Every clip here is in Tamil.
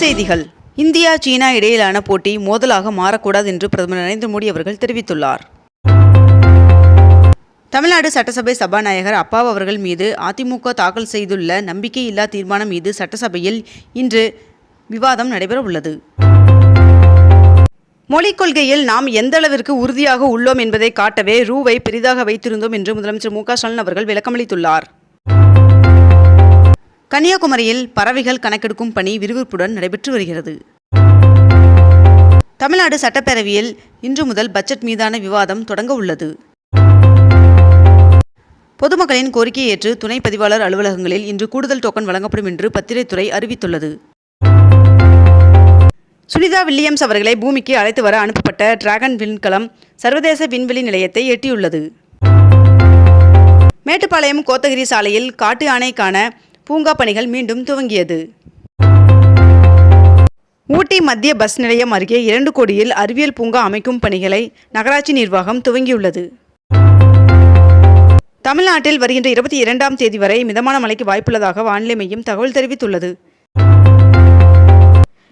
செய்திகள். இந்தியா சீனா இடையிலான போட்டி மோதலாக மாறக்கூடாது என்று பிரதமர் நரேந்திர மோடி அவர்கள் தெரிவித்துள்ளார். தமிழ்நாடு சட்டசபை சபாநாயகர் அப்பாவு அவர்கள் மீது அதிமுக தாக்கல் செய்துள்ள நம்பிக்கையில்லா தீர்மானம் மீது சட்டசபையில் இன்று விவாதம் நடைபெற உள்ளது மொழிக் கொள்கையில் நாம் எந்த அளவிற்கு உறுதியாக உள்ளோம் என்பதை காட்டவே ரூவை பெரிதாக வைத்திருந்தோம் என்று முதலமைச்சர் மு க ஸ்டாலின் அவர்கள் விளக்கமளித்துள்ளார். கன்னியாகுமரியில் பறவைகள் கணக்கெடுக்கும் பணி விறுவிறுப்புடன் நடைபெற்று வருகிறது. தமிழ்நாடு சட்டப்பேரவையில் இன்று முதல் பட்ஜெட் மீதான விவாதம் தொடங்க உள்ளது. பொதுமக்களின் கோரிக்கையை ஏற்று துணை பதிவாளர் அலுவலகங்களில் இன்று கூடுதல் டோக்கன் வழங்கப்படும் என்று பத்திரைத்துறை அறிவித்துள்ளது. சுனிதா வில்லியம்ஸ் அவர்களை பூமிக்கு அழைத்து வர அனுப்பப்பட்ட டிராகன் விண்கலம் சர்வதேச விண்வெளி நிலையத்தை எட்டியுள்ளது. மேட்டுப்பாளையம் கோத்தகிரி சாலையில் காட்டு யானைக்கான பூங்கா பணிகள் மீண்டும் துவங்கியது. ஊட்டி மத்திய பஸ் நிலையம் அருகே இரண்டு கோடியில் அறிவியல் பூங்கா அமைக்கும் பணிகளை நகராட்சி நிர்வாகம் துவங்கியுள்ளது. தமிழ்நாட்டில் வருகின்ற இருபத்தி இரண்டாம் தேதி வரை மிதமான மழைக்கு வாய்ப்புள்ளதாக வானிலை மையம் தகவல் தெரிவித்துள்ளது.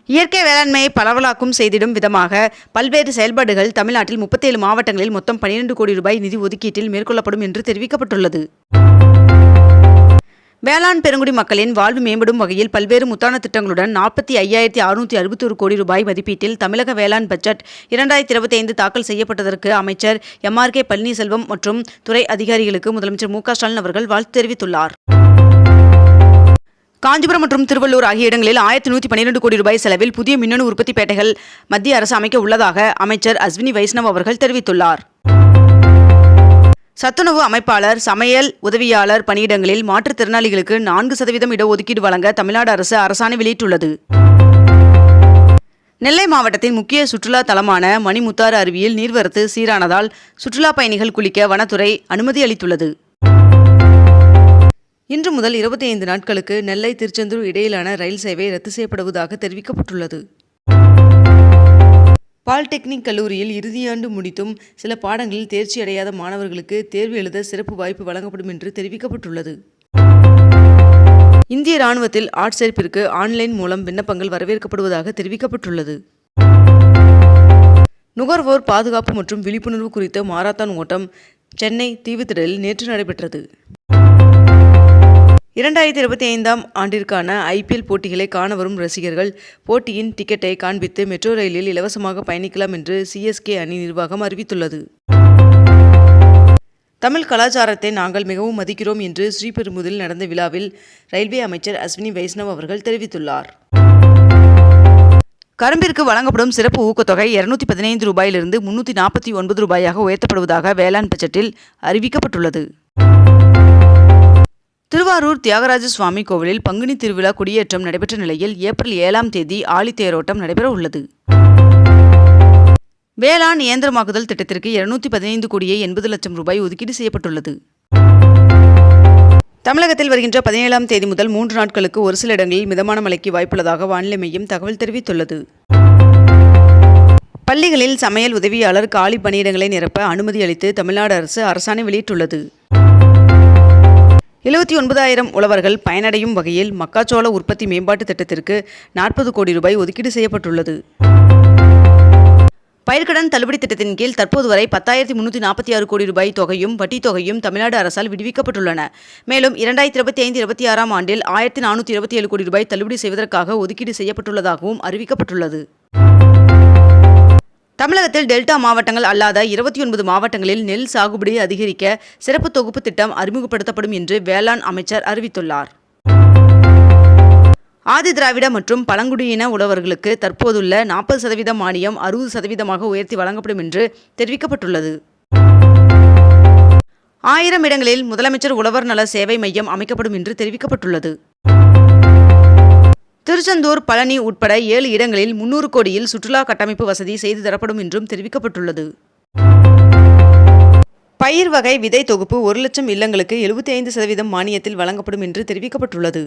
இயற்கை வேளாண்மையை பரவலாக்கும் செய்திடும் விதமாக பல்வேறு செயல்பாடுகள் தமிழ்நாட்டில் முப்பத்தேழு மாவட்டங்களில் மொத்தம் பனிரெண்டு கோடி ரூபாய் நிதி ஒதுக்கீட்டில் மேற்கொள்ளப்படும் என்று தெரிவிக்கப்பட்டுள்ளது. வேளாண் பெருங்குடி மக்களின் வாழ்வு மேம்படும் வகையில் பல்வேறு முத்தான திட்டங்களுடன் நாற்பத்தி ஐயாயிரத்தி அறுநூற்றி அறுபத்தொரு கோடி ரூபாய் மதிப்பீட்டில் தமிழக வேளாண் பட்ஜெட் இரண்டாயிரத்தி இருபத்தி ஐந்து தாக்கல் செய்யப்பட்டதற்கு அமைச்சர் எம்ஆர் கே பழனிசெல்வம் மற்றும் துறை அதிகாரிகளுக்கு முதலமைச்சர் மு க ஸ்டாலின் அவர்கள் வாழ்த்து தெரிவித்துள்ளார். காஞ்சிபுரம் மற்றும் திருவள்ளூர் ஆகிய இடங்களில் ஆயிரத்தி நூற்றி பன்னிரெண்டு கோடி ரூபாய் செலவில் புதிய மின்னணு உற்பத்தி பேட்டைகள் மத்திய அரசு அமைக்க உள்ளதாக அமைச்சர் அஸ்வினி வைஷ்ணவ் அவர்கள் தெரிவித்துள்ளார். சத்துணவு அமைப்பாளர் சமையல் உதவியாளர் பணியிடங்களில் மாற்றுத்திறனாளிகளுக்கு நான்கு சதவீதம் இடஒதுக்கீடு வழங்க தமிழ்நாடு அரசு அரசாணை வெளியிட்டுள்ளது. நெல்லை மாவட்டத்தின் முக்கிய சுற்றுலா தலமான மணிமுத்தாறு அருவியில் நீர்வரத்து சீரானதால் சுற்றுலா பயணிகள் குளிக்க வனத்துறை அனுமதி அளித்துள்ளது. இன்று முதல் இருபத்தி ஐந்து நாட்களுக்கு நெல்லை திருச்செந்தூர் இடையிலான ரயில் சேவை ரத்து செய்யப்படுவதாக தெரிவிக்கப்பட்டுள்ளது. பாலிடெக்னிக் கல்லூரியில் இறுதியாண்டு முடித்தும் சில பாடங்களில் தேர்ச்சி அடையாத மாணவர்களுக்கு தேர்வு எழுத சிறப்பு வாய்ப்பு வழங்கப்படும் என்று தெரிவிக்கப்பட்டுள்ளது. இந்திய ராணுவத்தில் ஆட்சேர்ப்பிற்கு ஆன்லைன் மூலம் விண்ணப்பங்கள் வரவேற்கப்படுவதாக தெரிவிக்கப்பட்டுள்ளது. நுகர்வோர் பாதுகாப்பு மற்றும் விழிப்புணர்வு குறித்த மாரத்தான் ஓட்டம் சென்னை தீவுத்திடலில் நேற்று நடைபெற்றது. இரண்டாயிரத்தி இருபத்தி ஐந்தாம் ஆண்டிற்கான ஐபிஎல் போட்டிகளை காண வரும் ரசிகர்கள் போட்டியின் டிக்கெட்டை காண்பித்து மெட்ரோ ரயிலில் இலவசமாக பயணிக்கலாம் என்று சிஎஸ்கே அணி நிர்வாகம் அறிவித்துள்ளது. தமிழ் கலாச்சாரத்தை நாங்கள் மிகவும் மதிக்கிறோம் என்று ஸ்ரீபெரும்புதில் நடந்த விழாவில் ரயில்வே அமைச்சர் அஸ்வினி வைஷ்ணவ் அவர்கள் தெரிவித்துள்ளார். கரும்பிற்கு வழங்கப்படும் சிறப்பு ஊக்கத்தொகை இருநூத்தி பதினைந்து ரூபாயிலிருந்து முன்னூற்றி நாற்பத்தி ஒன்பது ரூபாயாக உயர்த்தப்படுவதாக வேளாண் பட்ஜெட்டில் அறிவிக்கப்பட்டுள்ளது. திருவாரூர் தியாகராஜ சுவாமி கோவிலில் பங்குனி திருவிழா கொடியேற்றம் நடைபெற்ற நிலையில் ஏப்ரல் ஏழாம் தேதி ஆழித்தேரோட்டம் நடைபெற உள்ளது வேளாண் இயந்திரமாக்குதல் திட்டத்திற்கு இருநூத்தி பதினைந்து கோடியே எண்பது லட்சம் ரூபாய் ஒதுக்கீடு செய்யப்பட்டுள்ளது. தமிழகத்தில் வருகின்ற பதினேழாம் தேதி முதல் மூன்று நாட்களுக்கு ஒரு சில இடங்களில் மிதமான மழைக்கு வாய்ப்புள்ளதாக வானிலை மையம் தகவல் தெரிவித்துள்ளது. பள்ளிகளில் சமையல் உதவியாளர் காலி பணியிடங்களை நிரப்ப அனுமதி அளித்து தமிழ்நாடு அரசு அரசாணை வெளியிட்டுள்ளது. எழுபத்தி ஒன்பதாயிரம் உழவர்கள் பயனடையும் வகையில் மக்காச்சோள உற்பத்தி மேம்பாட்டு திட்டத்திற்கு நாற்பது கோடி ரூபாய் ஒதுக்கீடு செய்யப்பட்டுள்ளது. பயிர்க்கடன் தள்ளுபடி திட்டத்தின் கீழ் தற்போது வரை பத்தாயிரத்தி முன்னூற்றி நாற்பத்தி ஆறு கோடி ரூபாய் தொகையும் வட்டி தொகையும் தமிழ்நாடு அரசால் விடுவிக்கப்பட்டுள்ளன. மேலும் இரண்டாயிரத்தி இருபத்தி ஐந்து இருபத்தி ஆறாம் ஆண்டில் ஆயிரத்தி நானூற்றி இருபத்தி ஏழு கோடி ரூபாய் தள்ளுபடி செய்வதற்காக ஒதுக்கீடு செய்யப்பட்டுள்ளதாகவும் அறிவிக்கப்பட்டுள்ளது. தமிழகத்தில் டெல்டா மாவட்டங்கள் அல்லாத இருபத்தி ஒன்பது மாவட்டங்களில் நெல் சாகுபடி அதிகரிக்க சிறப்பு தொகுப்பு திட்டம் அறிமுகப்படுத்தப்படும் என்று வேளாண் அமைச்சர் அறிவித்துள்ளார். ஆதி திராவிட மற்றும் பழங்குடியின உழவர்களுக்கு தற்போதுள்ள நாற்பது சதவீத மானியம் அறுபது சதவீதமாக உயர்த்தி வழங்கப்படும் என்று தெரிவிக்கப்பட்டுள்ளது. ஆயிரம் இடங்களில் முதலமைச்சர் உழவர் நல சேவை மையம் அமைக்கப்படும் என்று தெரிவிக்கப்பட்டுள்ளது. திருச்செந்தூர் பழனி உட்பட ஏழு இடங்களில் முன்னூறு கோடியில் சுற்றுலா கட்டமைப்பு வசதி செய்து தரப்படும் என்றும் தெரிவிக்கப்பட்டுள்ளது. பயிர் வகை விதை தொகுப்பு ஒரு லட்சம் இல்லங்களுக்கு எழுபத்தி ஐந்து சதவீதம் மானியத்தில் வழங்கப்படும் என்று தெரிவிக்கப்பட்டுள்ளது.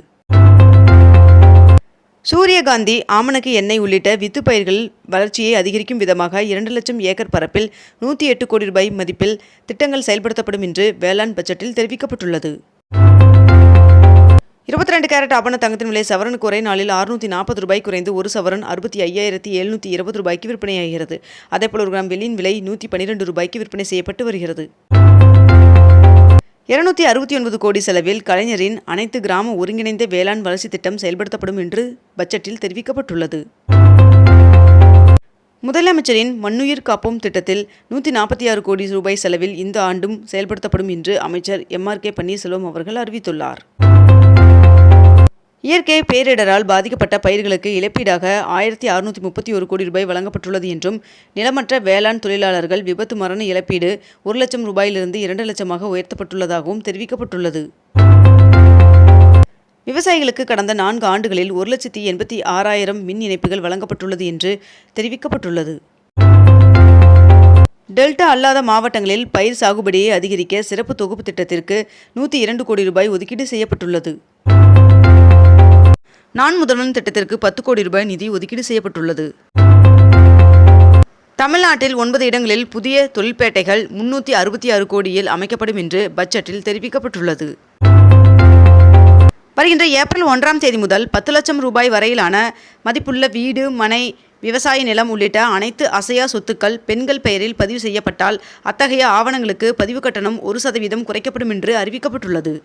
சூரியகாந்தி ஆமணக்கு எண்ணெய் உள்ளிட்ட வித்து பயிர்கள் வளர்ச்சியை அதிகரிக்கும் விதமாக இரண்டு லட்சம் ஏக்கர் பரப்பில் நூற்றி எட்டு கோடி ரூபாய் மதிப்பில் திட்டங்கள் செயல்படுத்தப்படும் என்று வேளாண் பட்ஜெட்டில் தெரிவிக்கப்பட்டுள்ளது. கேரட் ஆபண தங்கத்தின் விலை சவரனுக்கு ஒரே நாளில் அறுநூற்றி நாற்பது ரூபாய் குறைந்து ஒரு சவரன் அறுபத்தி ஐயாயிரத்தி எழுநூற்றி இருபது ரூபாய்க்கு விற்பனையாகிறது. அதேபோல் ஒரு கிராம் வெள்ளியின் விலை நூற்றி பன்னிரெண்டு ரூபாய்க்கு விற்பனை செய்யப்பட்டு வருகிறது. இருநூத்தி அறுபத்தி ஒன்பது கோடி செலவில் கலைஞரின் அனைத்து கிராம ஒருங்கிணைந்த வேளாண் வளர்ச்சி திட்டம் செயல்படுத்தப்படும் என்று பட்ஜெட்டில் தெரிவிக்கப்பட்டுள்ளது. முதலமைச்சரின் மண்ணுயிர் காப்போம் திட்டத்தில் நூற்றி நாற்பத்தி ஆறு கோடி ரூபாய் செலவில் இந்த ஆண்டும் செயல்படுத்தப்படும் என்று அமைச்சர் எம்ஆர் கே பன்னீர்செல்வம் அவர்கள் அறிவித்துள்ளார். இயற்கை பேரிடரால் பாதிக்கப்பட்ட பயிர்களுக்கு இழப்பீடாக ஆயிரத்தி அறுநூற்றி முப்பத்தி ஒரு கோடி ரூபாய் வழங்கப்பட்டுள்ளது என்றும் நிலமற்ற வேளாண் தொழிலாளர்கள் விபத்து மரண இழப்பீடு ஒரு லட்சம் ரூபாயிலிருந்து இரண்டு லட்சமாக உயர்த்தப்பட்டுள்ளதாகவும் தெரிவிக்கப்பட்டுள்ளது. விவசாயிகளுக்கு கடந்த நான்கு ஆண்டுகளில் ஒரு லட்சத்தி எண்பத்தி ஆறாயிரம் மின் இணைப்புகள் வழங்கப்பட்டுள்ளது என்று தெரிவிக்கப்பட்டுள்ளது. டெல்டா அல்லாத மாவட்டங்களில் பயிர் சாகுபடியை அதிகரிக்க சிறப்பு தொகுப்பு திட்டத்திற்கு நூற்றி இரண்டு கோடி ரூபாய் ஒதுக்கீடு செய்யப்பட்டுள்ளது. நான் முதல்வன் திட்டத்திற்கு பத்து கோடி ரூபாய் நிதி ஒதுக்கீடு செய்யப்பட்டுள்ளது. தமிழ்நாட்டில் ஒன்பது இடங்களில் புதிய தொழிற்பேட்டைகள் முன்னூற்றி அறுபத்தி ஆறு கோடியில் அமைக்கப்படும் என்று பட்ஜெட்டில் தெரிவிக்கப்பட்டுள்ளது. வருகின்ற ஏப்ரல் ஒன்றாம் தேதி முதல் பத்து லட்சம் ரூபாய் வரையிலான மதிப்புள்ள வீடு மனை விவசாய நிலம் உள்ளிட்ட அனைத்து அசையா சொத்துக்கள் பெண்கள் பெயரில் பதிவு செய்யப்பட்டால் அத்தகைய ஆவணங்களுக்கு பதிவு கட்டணம் ஒரு சதவீதம் குறைக்கப்படும் என்று அறிவிக்கப்பட்டுள்ளது.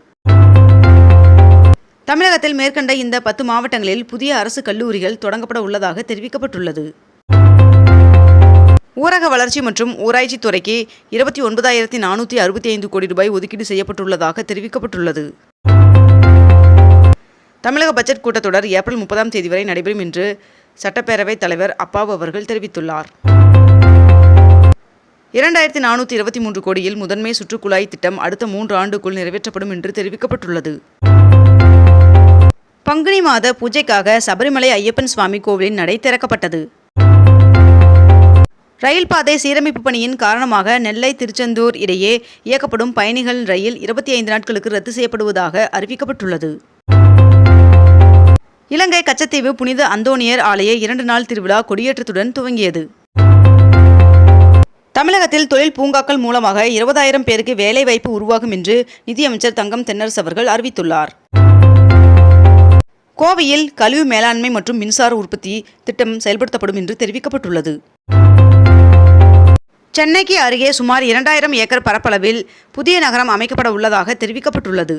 தமிழகத்தில் மேற்கண்ட இந்த பத்து மாவட்டங்களில் புதிய அரசு கல்லூரிகள் தொடங்கப்பட உள்ளதாக தெரிவிக்கப்பட்டுள்ளது. ஊரக வளர்ச்சி மற்றும் ஊராட்சி துறைக்கு இருபத்தி ஒன்பதாயிரத்தி நானூற்றி அறுபத்தி ஐந்து கோடி ரூபாய் ஒதுக்கீடு செய்யப்பட்டுள்ளதாக தெரிவிக்கப்பட்டுள்ளது. தமிழக பட்ஜெட் கூட்டத்தொடர் ஏப்ரல் முப்பதாம் தேதி வரை நடைபெறும் என்று சட்டப்பேரவைத் தலைவர் அப்பாவு அவர்கள் தெரிவித்துள்ளார். இரண்டாயிரத்தி நானூற்றி இருபத்தி மூன்று கோடியில் முதன்மை சுற்றுக்குழாய் திட்டம் அடுத்த மூன்று ஆண்டுக்குள் நிறைவேற்றப்படும் என்று தெரிவிக்கப்பட்டுள்ளது. பங்குனி மாத பூஜைக்காக சபரிமலை ஐயப்பன் சுவாமி கோவிலின் நடை திறக்கப்பட்டது. ரயில் பாதை சீரமைப்பு பணியின் காரணமாக நெல்லை திருச்செந்தூர் இடையே இயக்கப்படும் பயணிகள் ரயில் இருபத்தி ஐந்து நாட்களுக்கு ரத்து செய்யப்படுவதாக அறிவிக்கப்பட்டுள்ளது. இலங்கை கச்சத்தீவு புனித அந்தோனியர் ஆலய இரண்டு நாள் திருவிழா கொடியேற்றத்துடன் துவங்கியது. தமிழகத்தில் தொழில் பூங்காக்கள் மூலமாக இருபதாயிரம் பேருக்கு வேலைவாய்ப்பு உருவாகும் என்று நிதியமைச்சர் தங்கம் தென்னரசு அவர்கள் அறிவித்துள்ளார். கோவையில் கழிவு மேலாண்மை மற்றும் மின்சார உற்பத்தி திட்டம் செயல்படுத்தப்படும் என்று தெரிவிக்கப்பட்டுள்ளது. சென்னைக்கு அருகே சுமார் இரண்டாயிரம் ஏக்கர் பரப்பளவில் புதிய நகரம் அமைக்கப்பட உள்ளதாக தெரிவிக்கப்பட்டுள்ளது.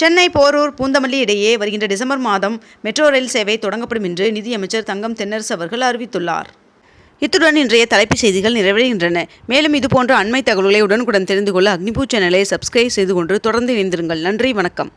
சென்னை போரூர் பூந்தமல்லி இடையே வருகின்ற டிசம்பர் மாதம் மெட்ரோ ரயில் சேவை தொடங்கப்படும் என்று நிதியமைச்சர் தங்கம் தென்னரசு அவர்கள் அறிவித்துள்ளார். இத்துடன் இன்றைய தலைப்புச் செய்திகள் நிறைவடைகின்றன. மேலும் இதுபோன்ற அண்மை தகவல்களை உடனுக்குடன் தெரிந்து கொள்ள அக்னிபூ சேனலை சப்ஸ்கிரைப் செய்து கொண்டு தொடர்ந்து இணைந்திருங்கள். நன்றி வணக்கம்.